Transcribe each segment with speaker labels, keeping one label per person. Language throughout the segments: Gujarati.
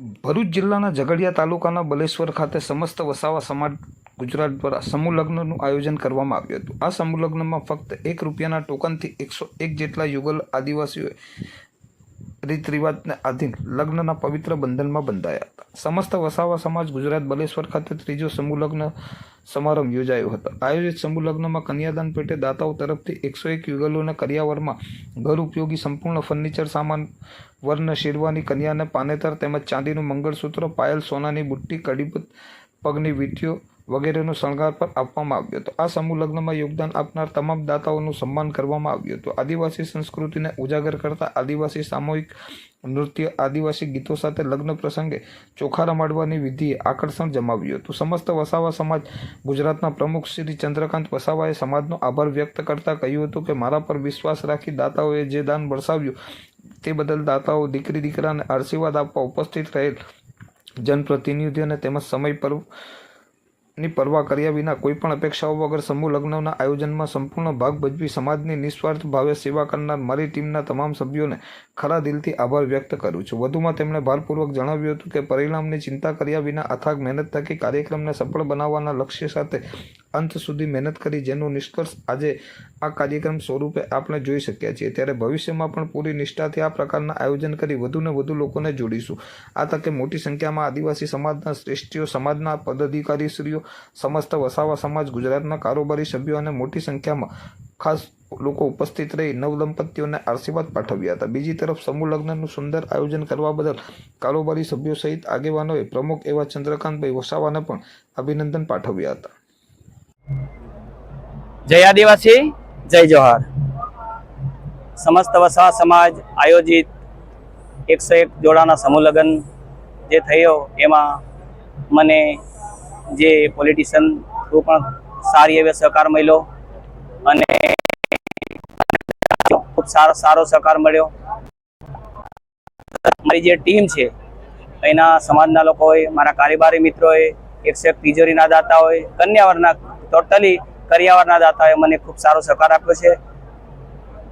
Speaker 1: ભરૂચ જિલ્લાના ઝઘડિયા તાલુકાના બલેશ્વર ખાતે સમસ્ત વસાવા સમાજ ગુજરાત દ્વારા સમૂહ લગ્નનું આયોજન કરવામાં આવ્યું હતું. આ સમૂહ લગ્નમાં ફક્ત એક રૂપિયાના ટોકનથી એકસો એક જેટલા યુગલ આદિવાસીઓએ રીત રિવાજને આધીન લગ્નના પવિત્ર બંધનમાં બંધાયા હતા. સમસ્ત વસાવા સમાજ ગુજરાત બલેશ્વર ખાતે ત્રીજો સમૂહ સમારંભ યોજાયો હતો. આયોજિત સમૂહ લગ્નમાં કન્યાદાન પેટે દાતાઓ તરફથી એકસો એક યુગલોના કરિયાવરમાં ઘર ઉપયોગી સંપૂર્ણ ફર્નિચર સામાન વરને શેરવાની કન્યાને પાનેતર તેમજ ચાંદીનું મંગળસૂત્ર, પાયલ, સોનાની બુટ્ટી, કડીપત પગની વીંટીઓ વગેરેનો શણગાર પર આપવામાં આવ્યો હતો. આ સમૂહ લગ્નમાં યોગદાન આપનાર તમામ દાતાઓનું સન્માન કરવામાં આવ્યું હતું. આદિવાસી સંસ્કૃતિને ઉજાગર કરતા આદિવાસી સામૂહિક નૃત્ય, આદિવાસી ગીતો સાથે લગ્ન પ્રસંગે ચોખા રમાડવાની વિધિએ આકર્ષણ જમાવ્યું હતું. સમસ્ત વસાવા સમાજ ગુજરાતના પ્રમુખ શ્રી ચંદ્રકાંત વસાવાએ સમાજનો આભાર વ્યક્ત કરતા કહ્યું હતું કે, મારા પર વિશ્વાસ રાખી દાતાઓએ જે દાન બરસાવ્યું તે બદલ દાતાઓ, દીકરી, દીકરાને આશીર્વાદ આપવા ઉપસ્થિત રહેલ જનપ્રતિનિધિઓને તેમજ સમય પરની પરવા કર્યા વિના કોઈપણ અપેક્ષાઓ વગર સમૂહ લગ્નના આયોજનમાં સંપૂર્ણ ભાગ ભજવી સમાજની નિસ્વાર્થ ભાવે સેવા કરનાર મારી ટીમના તમામ સભ્યોને ખરા દિલથી આભાર વ્યક્ત કરું છું. વધુમાં તેમણે ભારપૂર્વક જણાવ્યું હતું કે પરિણામની ચિંતા કર્યા વિના અથાગ મહેનત થકી કાર્યક્રમને સફળ બનાવવાના લક્ષ્ય સાથે અંત સુધી મહેનત કરી જેનો નિષ્કર્ષ આજે આ કાર્યક્રમ સ્વરૂપે આપણે જોઈ શક્યા છીએ. ત્યારે ભવિષ્યમાં પણ પૂરી નિષ્ઠાથી આ પ્રકારના આયોજન કરી વધુને વધુ લોકોને જોડીશું. આ તકે મોટી સંખ્યામાં આદિવાસી સમાજના શ્રેષ્ઠીઓ, સમાજના પદાધિકારીશ્રીઓ, સમસ્ત વસાવા સમાજ, ગુજરાતના કારોબારી સભ્યો અને મોટી સંખ્યામાં ખાસ લોકો ઉપસ્થિત રહી નવદંપતીઓને આશીર્વાદ પાઠવ્યા હતા. બીજી તરફ સમૂહ લગ્નનું સુંદર આયોજન કરવા બદલ કારોબારી સભ્યો સહિત આગેવાનોએ પ્રમુખ એવા ચંદ્રકાંતભાઈ વસાવાને પણ અભિનંદન પાઠવ્યા હતા.
Speaker 2: જય આદિવાસી, જય જોહાર. સમસ્ત વસા સમાજ આયોજિત એકસો એક જોડાના સમૂહ લગ્ન જે થયો, એમાં મને જે પોલિટિશિયન થ્રુ પણ સારી એવો સહકાર મળ્યો અને ખૂબ સારો સારો સહકાર મળ્યો. મારી જે ટીમ છે, એના સમાજના લોકોએ, મારા કારોબારી મિત્રોએ એકસો એક તિજોરીના દાતા હોય કન્યાવરના ટોટલી કરિયાવારના દાતાએ મને ખૂબ સારો સહકાર આપ્યો છે.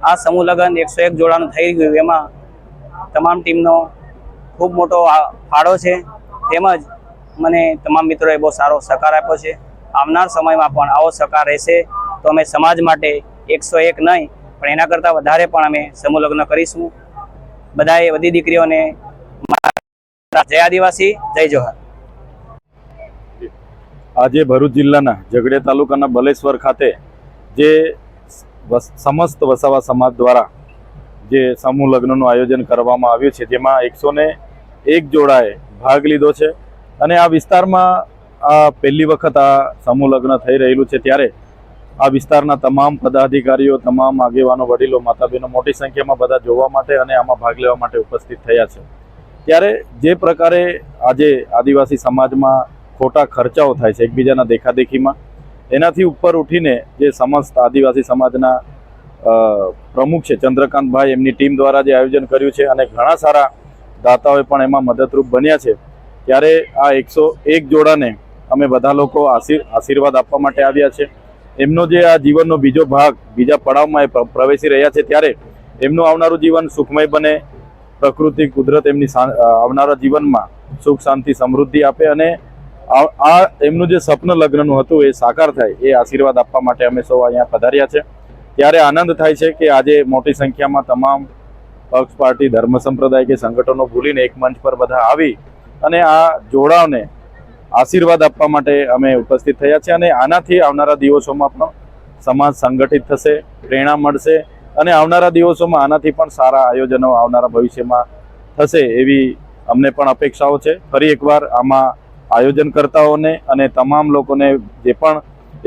Speaker 2: આ સમૂહ લગ્ન એકસો એક જોડાનું થઈ ગયું. એમાં તમામ ટીમનો ખૂબ મોટો ફાળો છે. તેમજ મને તમામ મિત્રોએ બહુ સારો સહકાર આપ્યો છે. આવનાર સમયમાં પણ આવો સહકાર રહેશે તો અમે સમાજ માટે એકસો એક નહીં, પણ એના કરતાં વધારે પણ અમે સમૂહ લગ્ન કરીશું. બધાએ બધી દીકરીઓને જય આદિવાસી, જય જોહાર.
Speaker 3: આજે ભરૂચ જિલ્લાના ઝઘડિયા તાલુકાના બલેશ્વર ખાતે જે સમસ્ત વસાવા સમાજ દ્વારા જે સમૂહ લગ્નનું આયોજન કરવામાં આવ્યું છે, જેમાં એકસો એક જોડાએ ભાગ લીધો છે. અને આ વિસ્તારમાં આ પહેલી વખત આ સમૂહ લગ્ન થઈ રહેલું છે, ત્યારે આ વિસ્તારના તમામ પદાધિકારીઓ, તમામ આગેવાનો, વડીલો માતા બહેનો મોટી સંખ્યામાં બધા જોવા માટે અને આમાં ભાગ લેવા માટે ઉપસ્થિત થયા છે. ત્યારે જે પ્રકારે આજે આદિવાસી સમાજમાં ખોટા ખર્ચાઓ થાય છે એકબીજાના દેખાદેખીમાં. એનાથી ઉપર ઉઠીને જે સમસ્ત આદિવાસી સમાજના પ્રમુખ છે ચંદ્રકાંતભાઈ, એમની ટીમ દ્વારા જે આયોજન કર્યું છે અને ઘણા સારા દાતાઓએ પણ એમાં મદદરૂપ બન્યા છે. ત્યારે આ એકસો એક જોડાને અમે બધા લોકો આશીર, આશીર્વાદ આપવા માટે આવ્યા છે. એમનો જે આ જીવનનો બીજો ભાગ, બીજા પડાવમાં એ પ્રવેશી રહ્યા છે ત્યારે એમનું આવનારું જીવન સુખમય બને. પ્રકૃતિ, કુદરત એમની આવનારા જીવનમાં સુખ, શાંતિ, સમૃદ્ધિ આપે અને આ એમનું જે સ્વપ્ન લગ્નનું હતું એ સાકાર થાય, એ આશીર્વાદ આપવા માટે અમે સૌ અહીંયા પધાર્યા છે. ત્યારે આનંદ થાય છે કે આજે મોટી સંખ્યામાં તમામ પક્ષ, પાર્ટી, ધર્મ સંપ્રદાય કે સંગઠનો ભૂલીને એક મંચ પર બધા આવી અને આ જોડાવને આશીર્વાદ આપવા માટે અમે ઉપસ્થિત થયા છે અને આનાથી આવનારા દિવસોમાં પણ સમાજ સંગઠિત થશે, પ્રેરણા મળશે અને આવનારા દિવસોમાં આનાથી પણ સારા આયોજનો આવનારા ભવિષ્યમાં થશે એવી અમને પણ અપેક્ષાઓ છે. ફરી એકવાર આમાં આયોજનકર્તાઓને અને તમામ લોકોને જે પણ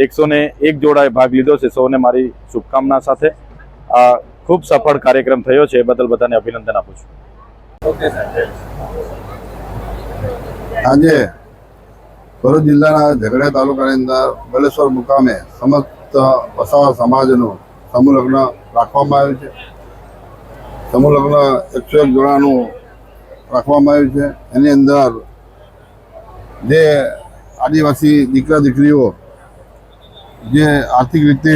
Speaker 3: એકસો ને એક જોડાએ ભાગ લીધો છે સૌને મારી શુભકામના સાથે. આ ખૂબ સફળ કાર્યક્રમ થયો છે એ બદલ બધાને અભિનંદન આપું છું.
Speaker 4: આજે ભરૂચ જિલ્લાના ઝઘડિયા તાલુકાની અંદર બલેશ્વર મુકામે સમસ્ત વસાવા સમાજનું સમૂહ લગ્ન રાખવામાં આવ્યું છે. સમૂહ લગ્ન એકસો એક જોડાનું રાખવામાં આવ્યું છે. એની અંદર જે આદિવાસી દીકરા દીકરીઓ જે આર્થિક રીતે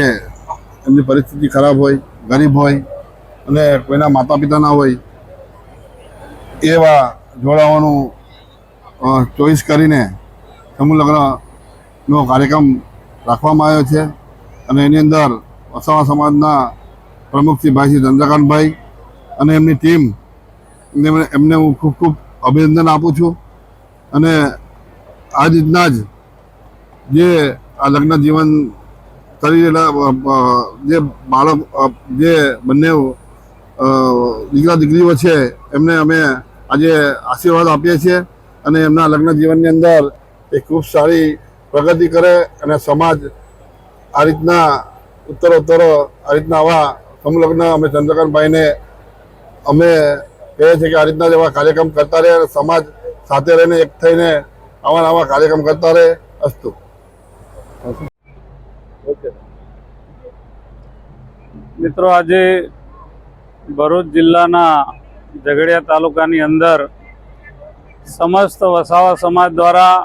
Speaker 4: એમની પરિસ્થિતિ ખરાબ હોય, ગરીબ હોય અને કોઈના માતા પિતા ના હોય, એવા જોડાવાનું ચોઈસ કરીને સમૂહ લગ્નનો કાર્યક્રમ રાખવામાં આવ્યો છે અને એની અંદર વસાવા સમાજના પ્રમુખ શ્રી ભાઈ શ્રી ચંદ્રકાંતભાઈ અને એમની ટીમ એમને હું ખૂબ ખૂબ અભિનંદન આપું છું અને આ રીતના જ જે આ લગ્ન જીવન કરી રહેલા જે બાળક જે બંને દીકરા દીકરીઓ છે, એમને અમે આજે આશીર્વાદ આપીએ છીએ અને એમના લગ્ન જીવનની અંદર એ ખૂબ સારી પ્રગતિ કરે અને સમાજ આ રીતના ઉત્તરોત્તર, આ રીતના આવા સમલગ્ન અમે ચંદ્રકાંતભાઈને અમે કહે છે કે આ રીતના જ એવા કાર્યક્રમ કરતા રહે અને સમાજ સાથે રહીને એક થઈને આવા આવા કાર્યક્રમ કરતા રહે, અસ્તુ.
Speaker 5: મિત્રો, આજે ભરૂચ જિલ્લાના ઝઘડિયા તાલુકાની અંદર સમસ્ત વસાવા સમાજ દ્વારા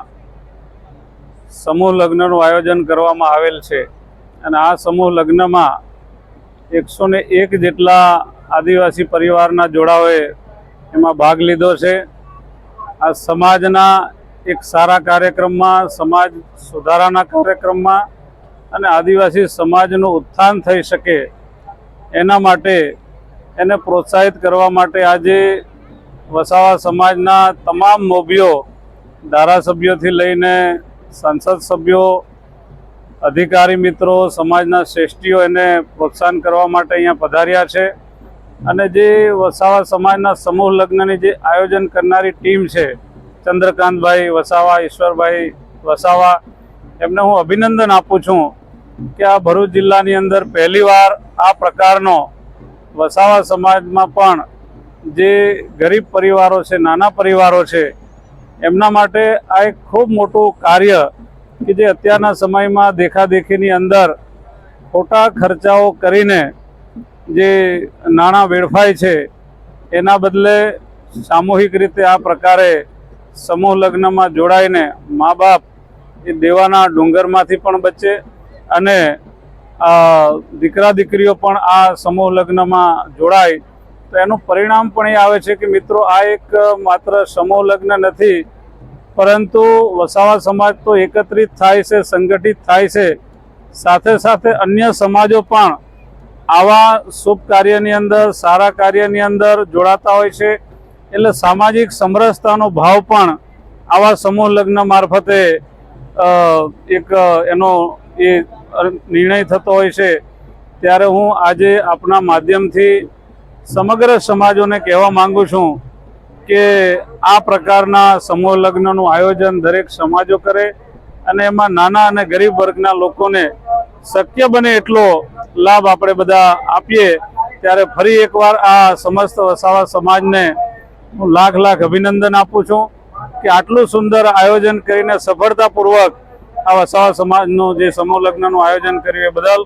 Speaker 5: સમૂહ લગ્નનું આયોજન કરવામાં આવેલ છે. અને આ સમૂહ લગ્નમાં એકસો ને એક જેટલા આદિવાસી પરિવારના જોડાઓએ એમાં ભાગ લીધો છે. આ સમાજના એક સારા કાર્યક્રમમાં, સમાજ સુધારાના કાર્યક્રમમાં અને આદિવાસી સમાજનું ઉત્થાન થઈ શકે એના માટે, એને પ્રોત્સાહિત કરવા માટે આજે વસાવા સમાજના તમામ મોભીઓ, ધારાસભ્યોથી લઈને સંસદ સભ્યો, અધિકારી મિત્રો, સમાજના શ્રેષ્ઠીઓ એને પ્રોત્સાહન કરવા માટે અહીંયા પધાર્યા છે. અને જે વસાવા સમાજના સમૂહ લગ્નની જે આયોજન કરનારી ટીમ છે ચંદ્રકાંતભાઈ વસાવા, ઈશ્વરભાઈ વસાવા, એમને હું અભિનંદન આપું છું કે આ ભરૂચ જિલ્લાની અંદર પહેલીવાર આ પ્રકારનો વસાવા સમાજમાં પણ જે ગરીબ પરિવારો છે, નાના પરિવારો છે, એમના માટે આ એક ખૂબ મોટું કાર્ય કે જે અત્યારના સમયમાં દેખાદેખીની અંદર ખોટા ખર્ચાઓ કરીને જે નાણાં વેડફાય છે, એના બદલે સામૂહિક રીતે આ પ્રકારે સમૂહ લગ્નમાં જોડાઈને મા બાપ એ દેવાના ડુંગરમાંથી પણ બચે અને દીકરા દીકરીઓ પણ આ સમૂહ લગ્નમાં જોડાય, તો એનું પરિણામ પણ એ આવે છે કે મિત્રો આ એક માત્ર સમૂહ લગ્ન નથી, પરંતુ વસાવા સમાજ તો એકત્રિત થાય છે, સંગઠિત થાય છે. સાથે સાથે અન્ય સમાજો પણ આવા શુભ કાર્યની અંદર, સારા કાર્યની અંદર જોડાતા હોય છે. એટલે સામાજિક સમરસતાનો ભાવ પણ આવા સમૂહ લગ્ન મારફતે એક એનો એ નિર્ણય થતો હોય છે. ત્યારે હું આજે આપના માધ્યમથી સમગ્ર સમાજોને કહેવા માંગુ છું કે આ પ્રકારના સમૂહ લગ્નનું આયોજન દરેક સમાજો કરે અને એમાં નાના અને ગરીબ વર્ગના લોકોને શક્ય બને એટલો લાભ આપણે બધા આપીએ. ત્યારે ફરી એકવાર આ સમસ્ત વસાવા સમાજને હું લાખ લાખ અભિનંદન આપું છું કે આટલું સુંદર આયોજન કરીને સફળતાપૂર્વક આ વસાવા સમાજનું જે સમૂહ આયોજન કર્યું એ બદલ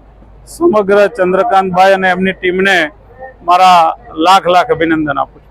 Speaker 5: સમગ્ર ચંદ્રકાંતભાઈ અને એમની ટીમને મારા લાખ લાખ અભિનંદન આપું છું.